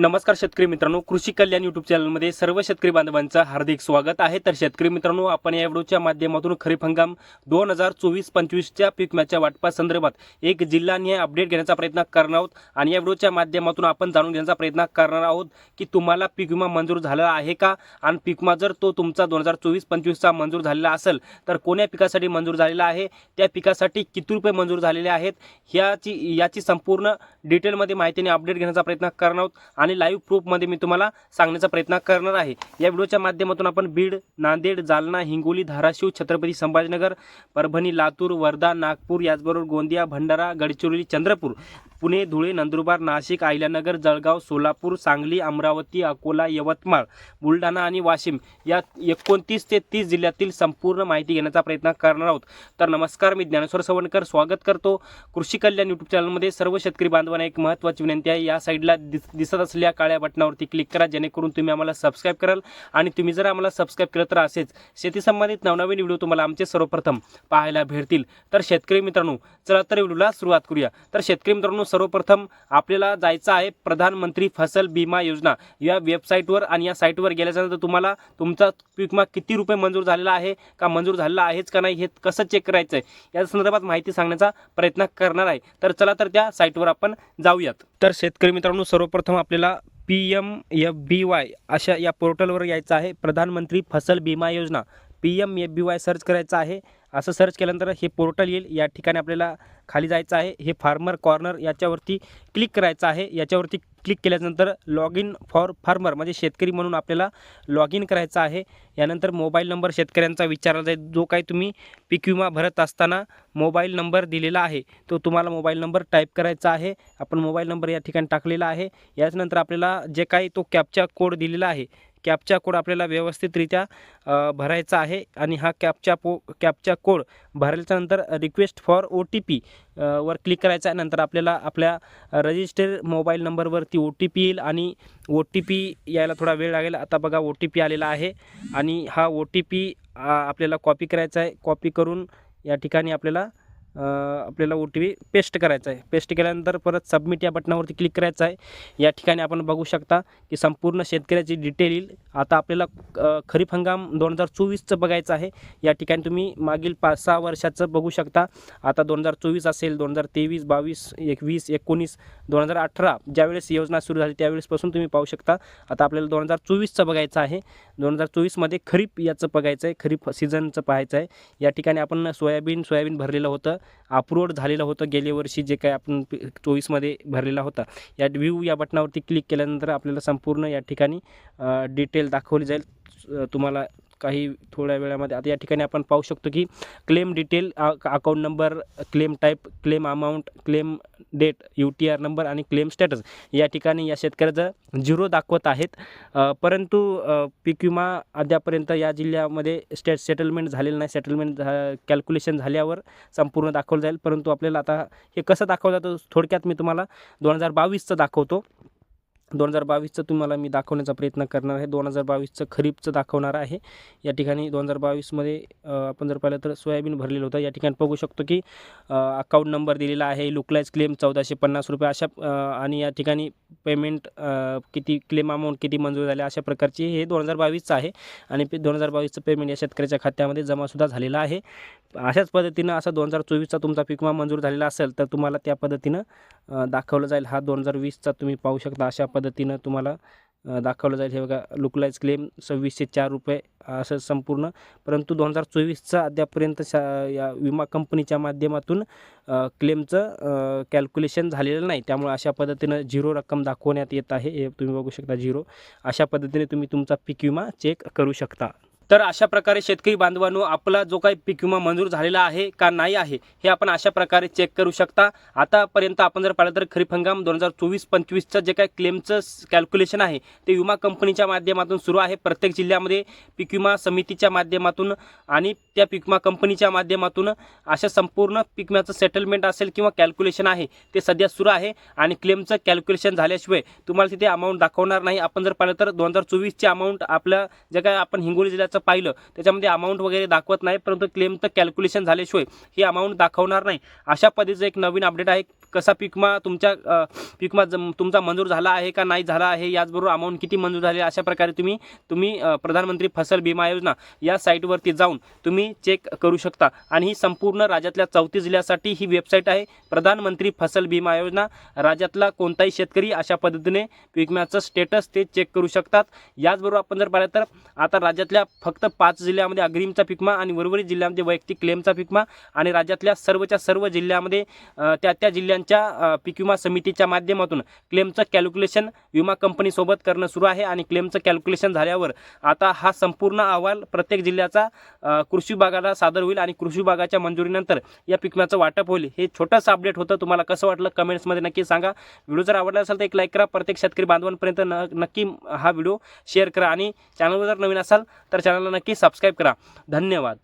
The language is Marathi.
नमस्कार शेतकरी मित्रांनो कृषी कल्याण युट्यूब चॅनलमध्ये सर्व शेतकरी बांधवांचं हार्दिक स्वागत आहे. तर शेतकरी मित्रांनो आपण या व्हिडिओच्या माध्यमातून खरीप हंगाम दोन हजार चोवीस पंचवीसच्या पीक विम्याच्या वाटपासंदर्भात एक जिल्हानिहाय अपडेट घेण्याचा प्रयत्न करणार आहोत. आणि या व्हिडिओच्या माध्यमातून आपण जाणून घेण्याचा प्रयत्न करणार आहोत की तुम्हाला पीक विमा मंजूर झाला आहे का? आणि पीक विमा जर तो तुमचा दोन हजार चोवीस पंचवीसचा मंजूर झालेला असेल तर कोण्या पिकासाठी मंजूर झालेला आहे? त्या पिकासाठी किती रुपये मंजूर झालेले आहेत? ह्याची याची संपूर्ण डिटेलमध्ये माहितीने अपडेट घेण्याचा प्रयत्न करणार आहोत. आणि लाईव्ह प्रूफमध्ये मी तुम्हाला सांगण्याचा प्रयत्न करणार आहे. या व्हिडिओच्या माध्यमातून आपण बीड नांदेड जालना हिंगोली धाराशिव छत्रपती संभाजीनगर परभणी लातूर वर्धा नागपूर याचबरोबर गोंदिया भंडारा गडचिरोली चंद्रपूर पुणे धुळे नंदुरबार नाशिक अहिल्यानगर जळगाव सोलापूर सांगली अमरावती अकोला यवतमाळ बुलढाणा आणि वाशिम या एकोणतीस ते तीस जिल्ह्यातील संपूर्ण माहिती घेण्याचा प्रयत्न करणार आहोत. तर नमस्कार मी ज्ञानेश्वर सवणकर स्वागत करतो कृषी कल्याण यूट्यूब चॅनलमध्ये सर्व शेतकरी बांधवांना एक महत्त्वाची विनंती आहे. या साईडला दिस दिसत असलेल्या काळ्या बटनावरती क्लिक करा जेणेकरून तुम्ही आम्हाला सबस्क्राईब कराल आणि तुम्ही जर आम्हाला सबस्क्राईब केलं तर असेच शेती संबंधित नवनवीन व्हिडिओ तुम्हाला आमचे सर्वप्रथम पाहायला भेटतील. तर शेतकरी मित्रांनो चला तर व्हिडिओला सुरुवात करूया. तर शेतकरी मित्रांनो सर्वप्रथम आपल्याला जायचं आहे प्रधानमंत्री फसल बिमा योजना. या वेबसाईटवर आणि या साईटवर गेल्याच्यानंतर तुम्हाला तुमचा विमा किती रुपये मंजूर झालेला आहे का मंजूर झालेला आहेच का नाही हे कसं चेक करायचं आहे या संदर्भात माहिती सांगण्याचा प्रयत्न करणार आहे. तर चला तर त्या साईटवर आपण जाऊयात. तर शेतकरी मित्रांनो सर्वप्रथम आपल्याला P M F B Y अशा या पोर्टलवर यायचं आहे. Pradhanmantri Fasal Bima Yojana. P M F B Y search करायचं आहे. असं सर्च केल्यानंतर हे पोर्टल येईल. या ठिकाणी आपल्याला खाली जायचं आहे. हे फार्मर कॉर्नर याच्यावरती क्लिक करायचं आहे. याच्यावरती क्लिक केल्यानंतर लॉग इन फॉर फार्मर म्हणजे शेतकरी म्हणून आपल्याला लॉग इन करायचं आहे. यानंतर मोबाईल नंबर शेतकऱ्यांचा विचारला जाईल. जो काही तुम्ही पीक विमा भरत असताना मोबाईल नंबर दिलेला आहे तो तुम्हाला मोबाईल नंबर टाईप करायचा आहे. आपण मोबाईल नंबर या ठिकाणी टाकलेला आहे. याच्यानंतर आपल्याला जे काही तो कॅपचा कोड दिलेला आहे कॅपचा कोड आपल्याला व्यवस्थितरित्या भरायचा आहे आणि हा कॅपचा पो captcha code भरल्याच्यानंतर request for O T P वर क्लिक करायचा आहे. नंतर आपल्याला आपल्या रजिस्टर मोबाईल नंबरवरती ओ टी पी येईल आणि ओ टी पी यायला थोडा वेळ लागेल. आता बघा ओ टी पी आलेला आहे आणि हा ओ टी पी आपल्याला कॉपी करायचा आहे. कॉपी करून या ठिकाणी आपल्याला आपल्याला ओ टी पी पेस्ट करायचा आहे. पेस्ट केल्यानंतर परत सबमिट या बटनावरती क्लिक करायचं आहे. या ठिकाणी आपण बघू शकता की संपूर्ण शेतकऱ्याची डिटेल येईल. आता आपल्याला खरीप हंगाम दोन हजार चोवीसचं बघायचं आहे. या ठिकाणी तुम्ही मागील पाच सहा वर्षाचं बघू शकता. आता दोन हजार चोवीस असेल दोन हजार तेवीस बावीस एकवीस एकोणीस दोन हजार अठरा ज्यावेळेस योजना सुरू झाली त्यावेळेसपासून तुम्ही पाहू शकता. आता आपल्याला दोन हजार चोवीसचं बघायचं आहे. दोन हजार चोवीसमध्ये खरीप याचं बघायचं आहे. खरीप सीझनचं पाहायचं आहे. या ठिकाणी आपण सोयाबीन सोयाबीन भरलेलं होतं. अप्रूव्ड झालेलं होतं गेल्या वर्षी जे काय आपण चोवीसमध्ये भरलेला होता. या व्ह्यू या बटनावरती क्लिक केल्यानंतर आपल्याला संपूर्ण या ठिकाणी डिटेल दाखवली जाईल. तुम्हाला काही थोड्या वेळामध्ये. आता या ठिकाणी आपण पाहू शकतो की claim detail account number claim type claim amount claim date U T R number आणि क्लेम स्टेटस या ठिकाणी या शेतकऱ्याचं झिरो दाखवत आहेत. परंतु पीक विमा अद्यापर्यंत या जिल्ह्यामध्ये स्टेट सेटलमेंट झालेलं नाही. सेटलमेंट कॅल्क्युलेशन झाल्यावर संपूर्ण दाखवलं जाईल. परंतु आपल्याला आता हे कसं दाखवलं जातं थोडक्यात मी तुम्हाला दोन हजार बावीसचं दाखवतो. दोन हजार बावीसचं तुम्हाला मी दाखवण्याचा प्रयत्न करणार आहे. दोन हजार बावीसचं खरीपचं दाखवणार आहे. या ठिकाणी दोन हजार बावीसमध्ये आपण जर पाहिलं तर सोयाबीन भरलेलं होतं. या ठिकाणी बघू शकतो की अकाउंट नंबर दिलेला आहे. लुकलाईज क्लेम चौदाशे पन्नास रुपये. अशा आणि या ठिकाणी पेमेंट किती क्लेम अमाऊंट किती मंजूर झाले अशा प्रकारची हे दोन हजार बावीसचं आहे. आणि दोन हजार बावीसचं पेमेंट या शेतकऱ्याच्या खात्यामध्ये जमासुद्धा झालेला आहे. अशाच पद्धतीनं असा दोन हजार चोवीसचा तुमचा पीक विमा मंजूर झालेला असेल तर तुम्हाला त्या पद्धतीनं दाखवलं जाईल. हा दोन हजार वीसचा तुम्ही पाहू शकता. अशा पद्धतीनं तुम्हाला दाखवलं जाईल. हे बघा लुकलाईज क्लेम सव्वीसशे चार रुपये असं संपूर्ण. परंतु दोन हजार चोवीसचा अद्यापर्यंत शा या विमा कंपनीच्या माध्यमातून क्लेमचं कॅल्क्युलेशन झालेलं नाही. त्यामुळे अशा पद्धतीनं झिरो रक्कम दाखवण्यात येत आहे. हे तुम्ही बघू शकता झिरो. अशा पद्धतीने तुम्ही तुमचा पीक विमा चेक करू शकता. तर अशा प्रकारे शेतकरी बांधवांनो आपला जो काही पीक विमा मंजूर झालेला आहे का नाही आहे हे आपण अशा प्रकारे चेक करू शकता. आतापर्यंत आपण जर पाहिलं तर खरीप हंगाम दोन हजार चोवीस पंचवीसचं जे काही क्लेमचं कॅल्क्युलेशन आहे ते विमा कंपनीच्या माध्यमातून सुरू आहे. प्रत्येक जिल्ह्यामध्ये पीक विमा समितीच्या माध्यमातून आणि त्या पीक विमा कंपनीच्या माध्यमातून अशा संपूर्ण पीक विम्याचं सेटलमेंट असेल किंवा कॅल्क्युलेशन आहे ते सध्या सुरू आहे. आणि क्लेमचं कॅल्क्युलेशन झाल्याशिवाय तुम्हाला तिथे अमाऊंट दाखवणार नाही. आपण जर पाहिलं तर दोन हजार चोवीसची अमाऊंट आपल्या जे काय आपण हिंगोली जिल्ह्याचं पाहिलं. त्याच्यामध्ये अमाऊंट वगैरे दाखवत नाही परंतु क्लेमचं कॅल्क्युलेशन झाल्याशिवाय ही अमाऊंट दाखवणार नाही. अशा पद्धतीचं एक नवीन अपडेट आहे. कसा पिकमा तुमच्या पिकमा जम तुमचा मंजूर झाला आहे का नाही झाला आहे? याचबरोबर अमाऊंट किती मंजूर झाली अशा प्रकारे तुम्ही तुम्ही प्रधानमंत्री फसल विमा योजना या साईटवरती जाऊन तुम्ही चेक करू शकता. आणि ही संपूर्ण राज्यातल्या चौतीस जिल्ह्यासाठी ही वेबसाईट आहे. प्रधानमंत्री फसल विमा योजना. राज्यातला कोणताही शेतकरी अशा पद्धतीने पिकम्याचं विम्याचं स्टेटस ते चेक करू शकतात. याचबरोबर आपण जर पाहिलं तर आता राज्यातल्या फक्त पाच जिल्ह्यामध्ये अग्रिमचा पिकमा आणि उर्वरित जिल्ह्यामध्ये वैयक्तिक क्लेमचा पिकमा आणि राज्यातल्या सर्वच्या सर्व जिल्ह्यामध्ये त्या त्या जिल्ह्या त्यांच्या पीक विमा समितीच्या माध्यमातून क्लेमचं कॅल्क्युलेशन विमा कंपनीसोबत करणं सुरू आहे आणि क्लेमचं कॅल्क्युलेशन झाल्यावर आता हा संपूर्ण अहवाल प्रत्येक जिल्ह्याचा कृषी विभागाला सादर होईल आणि कृषी विभागाच्या मंजुरीनंतर या पिकम्याचं वाटप होईल. हे छोटंसं अपडेट होतं. तुम्हाला कसं वाटलं कमेंट्समध्ये नक्की सांगा. व्हिडिओ जर आवडला असेल तर एक लाईक करा. प्रत्येक शेतकरी बांधवांपर्यंत न नक्की हा व्हिडिओ शेअर करा आणि चॅनलवर जर नवीन असाल तर चॅनलला नक्की सबस्क्राईब करा. धन्यवाद.